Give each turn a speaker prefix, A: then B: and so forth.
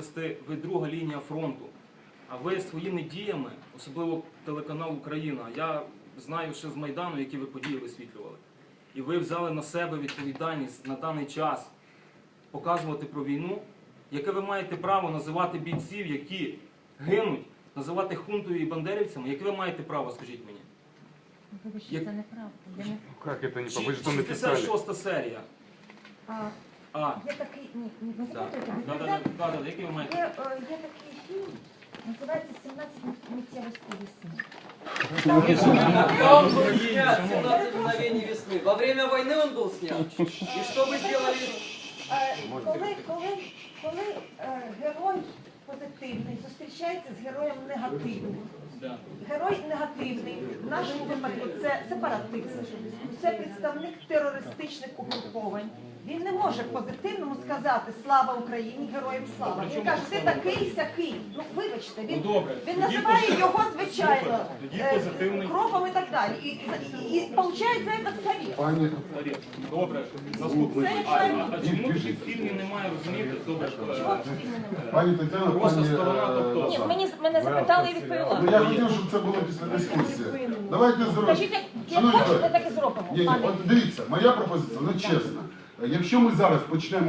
A: Вести ви друга лінія фронту. А ви своїми діями, особливо телеканал Україна, я знаю ще з Майдану, які ви події висвітлювали. І ви взяли на себе відповідальність на даний час показувати про війну, яке ви маєте право називати бійців, які гинуть, називати хунтою і бандерівцями, яке ви маєте право, скажіть мені?
B: Вибачте,
A: Як-
B: це неправда. Я не...
C: Как это не побыть, что написали?
A: 66 серія.
B: А,
A: А,
B: є такий, ні, ні, не
A: да.
B: запитуйте,
A: Да, да,
B: не
A: да, да, да, який ви маєте?
B: Є, е, є такий фільм, називається «17 миттєвостей весни».
D: Он был снят 17 мгновений весны. Во время войны он был снят. И что вы сделали?
B: Е, Коли, коли, коли е, герой позитивний зустрічається з героєм негативним,
A: Да.
B: Герой негативний в нашому випадку це сепаратист, це представник терористичних угруповань. Він не може позитивному сказати слава Україні, героям слава. Він каже, ти такий сякий. Ну вибачте, він,
A: Ну,
B: він називає його звичайно е, кропом і так далі. І, і, і, получає за це
A: Тарі. Добре, наступне. А, чому таких фільмів немає, розумієте? Добре.
B: Чого
A: е,
B: в фільмі немає?
C: пані Тетяна,
A: Просто
C: пані...
A: сторона,
C: е,
A: тобто-
B: Ні, мені мене запитали і відповіла.
C: Ну я хотів, щоб це було після дискусії. Давайте зробимо.
B: Скажіть, як,
C: Шановні
B: хочете,
C: колеги,
B: так і зробимо.
C: Ні, ні,
B: пане
C: от дивіться, моя пропозиція, вона чесна. Якщо ми зараз почнемо